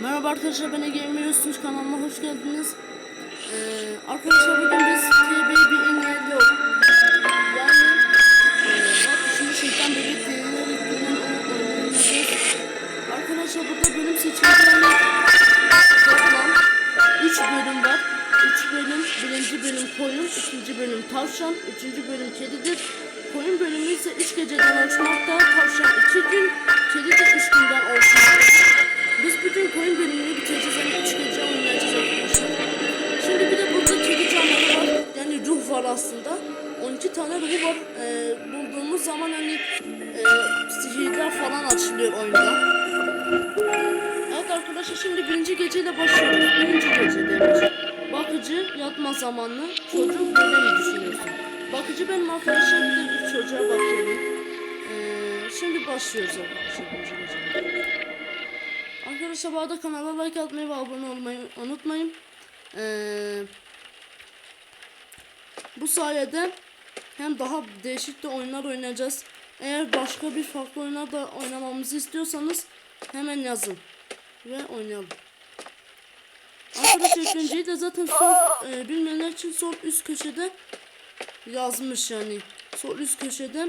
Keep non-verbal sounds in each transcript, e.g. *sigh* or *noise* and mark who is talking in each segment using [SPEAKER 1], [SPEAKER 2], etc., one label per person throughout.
[SPEAKER 1] Merhaba arkadaşlar ben Ege Emre kanalıma hoş geldiniz. Ee, arkadaşlar bugün biz TB bir engel yok. Yani e, şimdi şeytan bebek deneyerek bölüm oynayacağız. Arkadaşlar burada bölüm seçimlerinde toplam 3 bölüm var. 3 bölüm, birinci bölüm koyun, ikinci bölüm tavşan, üçüncü bölüm kedidir. Koyun bölümü ise 3 geceden oluşmakta, tavşan 2 gün, kedi de 3 günden oluşmaktadır. Biz bütün koyun bölümünü bitireceğiz yani 3 gece oynayacağız arkadaşlar. Şimdi bir de burada kedi canları var, yani ruh var aslında. 12 tane ruhu var. Ee, bulduğumuz zaman hani e, sihirler falan açılıyor oyunda. Evet arkadaşlar şimdi birinci geceyle başlıyoruz. Birinci gece demiş. Bakıcı yatma zamanı çocuk böyle mi düşünüyorsun? Bakıcı benim arkadaşım bir bir çocuğa bakıyorum. Ee, şimdi başlıyoruz arkadaşlar. Arkadaşlar bu arada kanala like atmayı ve abone olmayı unutmayın. Ee, bu sayede hem daha değişik de oyunlar oynayacağız. Eğer başka bir farklı oyunlar da oynamamızı istiyorsanız hemen yazın ve oynayalım. Arkadaşlar ilk önceyi de zaten sol e, bilmeyenler için sol üst köşede yazmış yani. Sol üst köşede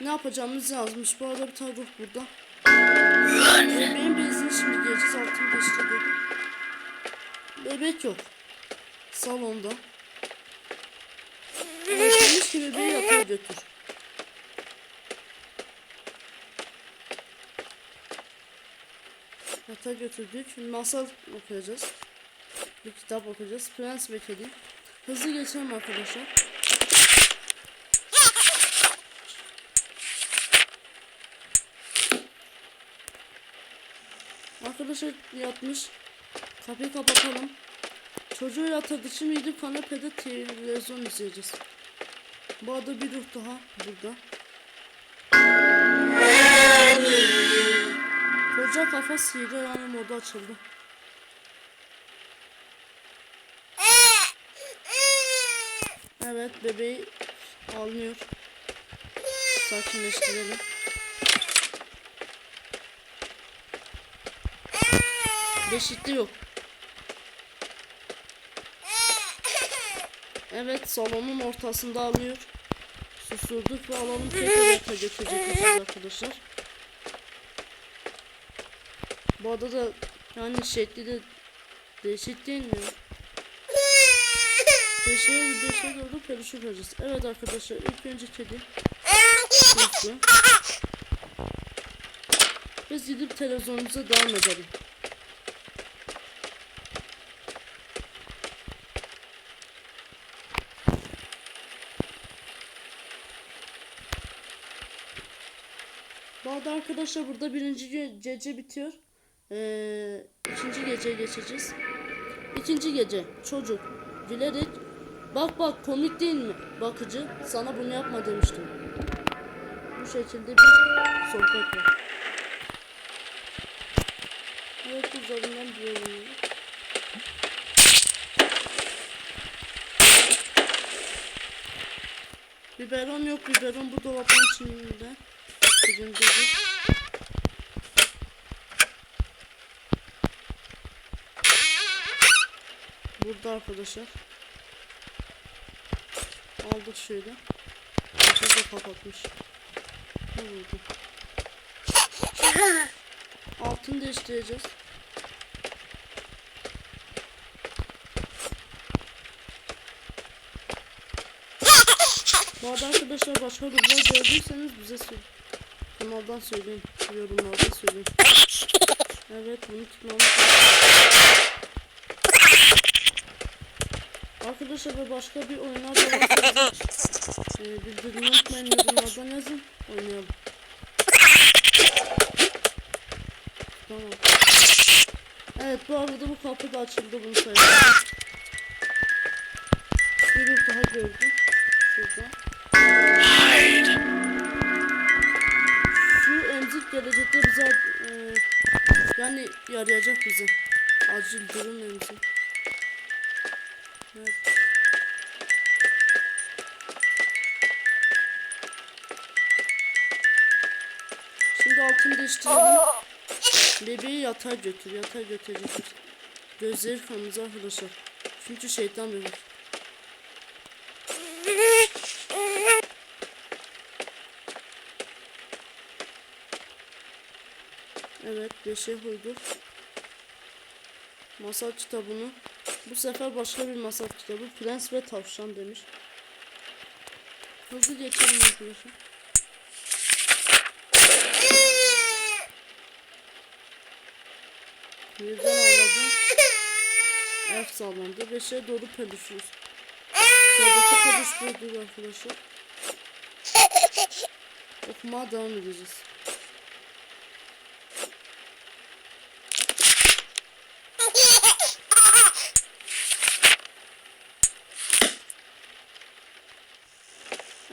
[SPEAKER 1] ne yapacağımızı yazmış. Bu arada bir tane burada. Şimdi geleceğiz altın geçti dedi. Bebek yok. Salonda. Demiş ki bebeği yatağa götür. Yatağa götürdük. Şimdi masal okuyacağız. Bir kitap okuyacağız. Prens ve Kedi. Hızlı geçelim arkadaşlar. Arkadaşlar yatmış. Kapıyı kapatalım. Çocuğu yatırdı. Şimdi gidip kanepede televizyon izleyeceğiz. Bu arada bir ruh daha burada. Koca kafa sihirli yani modu açıldı. Evet bebeği almıyor. Sakinleştirelim. Beşikli yok. Evet salonun ortasında alıyor. Susurduk ve tekrar yatağa götürecek arkadaşlar. Bu arada da yani şekli de değişik değil mi? Beşe beşe doğru perişan olacağız. Evet arkadaşlar ilk önce kedi. Hızlı. Biz gidip televizyonumuza devam edelim. Bu arada arkadaşlar burada birinci ge- gece bitiyor. Ee, ikinci geceye geçeceğiz. İkinci gece çocuk gülerek bak bak komik değil mi bakıcı sana bunu yapma demiştim. Bu şekilde bir sohbet var. Evet üzerinden diyorum. Biberon yok biberon bu dolabın içinde. Birinci Burada arkadaşlar. Aldık şöyle. Kapıyı da kapatmış. Ne oldu? Altını değiştireceğiz. Bu arada arkadaşlar başka durumlar gördüyseniz bize söyleyin. Kanaldan söyleyin. Yorumlarda söyleyin. Evet bunu tutmamız. Arkadaşlar ve başka bir oyunlar da varsa bize, e, bildirmeyi unutmayın yorumlardan yazın. Oynayalım. Tamam. Evet bu arada bu kapı da açıldı bunu söyleyeyim. Bir daha gördüm. Şurada. Şu yani yarayacak bize. Acil durum emzik. Evet. Şimdi altını değiştirelim. Bebeği yatağa götür, yatağa götür, götür. Gözleri kırmızı arkadaşlar. Çünkü şeytan bebek. Evet, beşe koyduk. Masal kitabını. Bu sefer başka bir masal kitabı. Prens ve Tavşan demiş. Hızlı geçelim arkadaşlar. Birden ağladı. F sağlandı. Beşe doğru peluşuyoruz. Sıradaki peluş buydu arkadaşlar. Okumaya devam edeceğiz.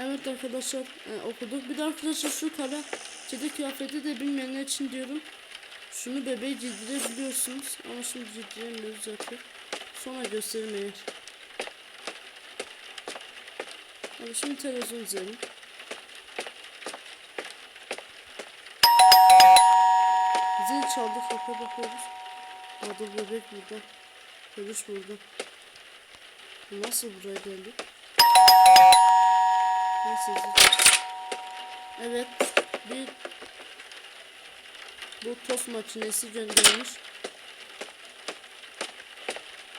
[SPEAKER 1] Evet arkadaşlar e, okuduk. Bir de arkadaşlar şu kara kedi kıyafeti de bilmeyenler için diyorum. Şunu bebeği giydirebiliyorsunuz ama şimdi giydiremiyoruz zaten. Sonra göstereyim eğer. Şimdi televizyon izleyelim. Zil çaldı kapıya bakıyoruz. Adı bebek burada. Peluş burada. Nasıl buraya geldi? Evet. Bir bu tost makinesi göndermiş.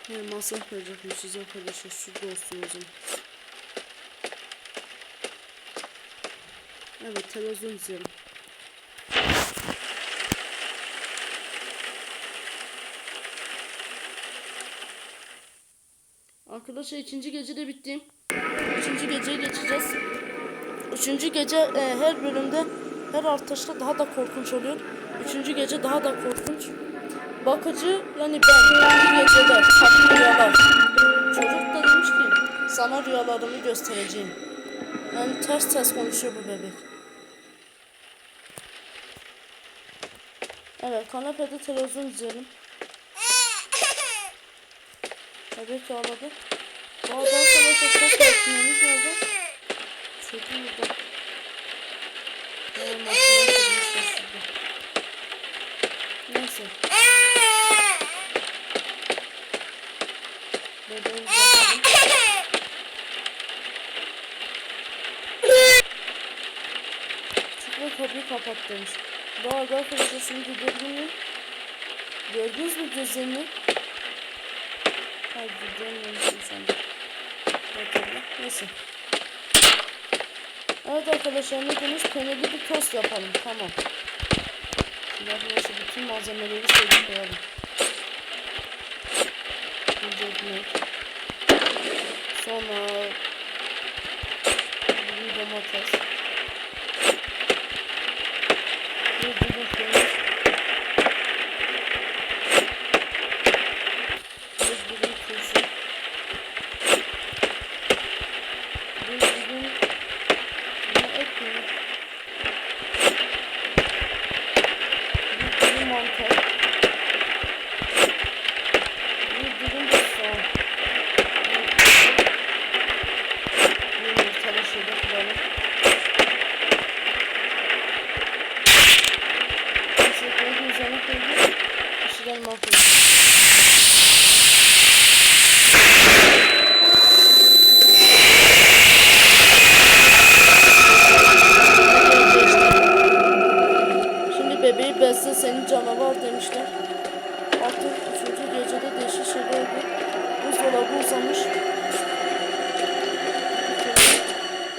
[SPEAKER 1] He, masraf verecekmişiz arkadaşlar. Şurada olsun o zaman. Evet televizyon izleyelim. Arkadaşlar ikinci gece de bitti. Üçüncü geceye geçeceğiz. Üçüncü gece e, her bölümde her artışta daha da korkunç oluyor. Üçüncü gece daha da korkunç. Bakıcı yani ben iyi geceler, tatlı rüyalar. Çocuk da demiş ki sana rüyalarımı göstereceğim. Yani ters ters konuşuyor bu bebek. Evet kanepede televizyon izleyelim. *laughs* Bebek ağladı. Bu adam sana çok çok korkmuyoruz nerede? Çocuğum burada. Benim aklıma girmişler şurada. Neyse. Bebeği bakalım. Çık ve kapıyı kapat demiş. Arada arkadaşlar şimdi gördünüz mü? Gördünüz mü gözlerini? Hayır görmemişim sen de. Neyse. Evet arkadaşlar ne demiş? Peynirli bir tost yapalım. Tamam. Şimdi arkadaşlar bütün malzemeleri sevdik koyalım. Önce ekmek. Sonra bir domates. Bir dilim peynir. Bir dilim turşu. Bir dilim ne ekmeği? Bir dilim mantar. Bir dilim de soğan. Bir yumurtalı şöyle kıralım. Teşekkür ederim. Üzerine koydum. Pişirelim arkadaşlar. Şimdi bebeği besle senin canavar demişler. Artık üçüncü gecede değişik şeyler oldu. Buzdolabı uzamış.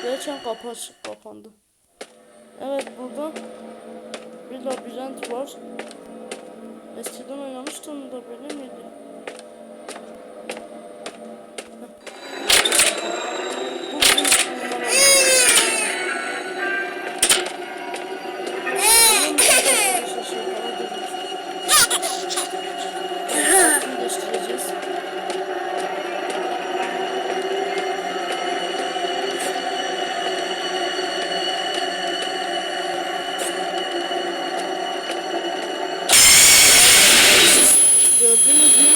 [SPEAKER 1] Geçen kapı açık kapandı. Evet burada bir labirent var. Eskiden oynamıştım da böyle miydi? Gördünüz mü?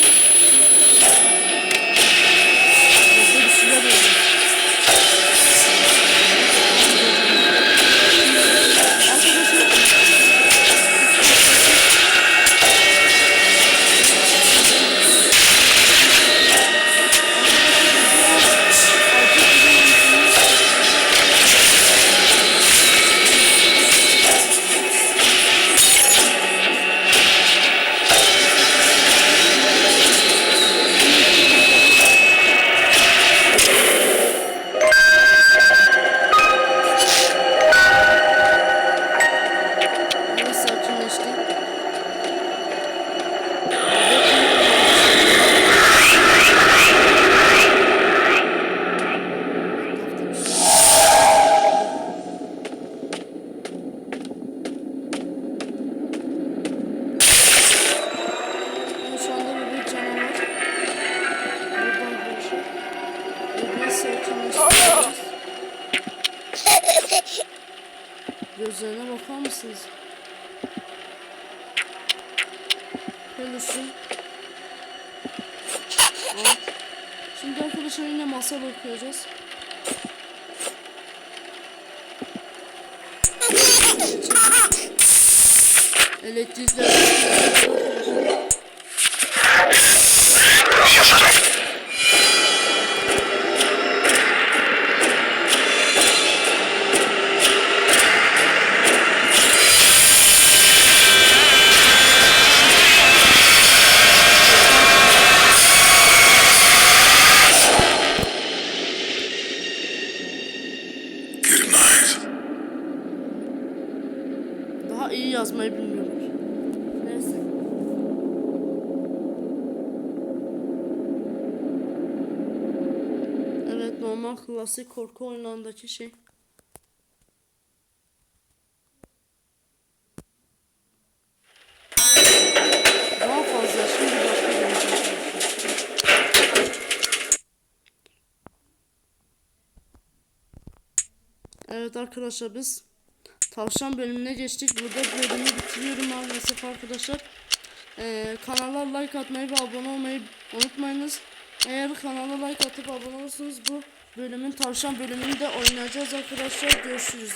[SPEAKER 1] Yapabilirsiniz. Pelus'un. Evet. Şimdi arkadaşlar yine masal okuyacağız. Elektrikler. İyi yazmayı bilmiyorlar. Neyse. Evet normal klasik korku oyunlarındaki şey. Evet arkadaşlar biz Tavşan bölümüne geçtik. Burada bölümü bitiriyorum maalesef arkadaşlar. Ee, kanala like atmayı ve abone olmayı unutmayınız. Eğer kanala like atıp abone olursanız bu bölümün tavşan bölümünü de oynayacağız arkadaşlar. Görüşürüz.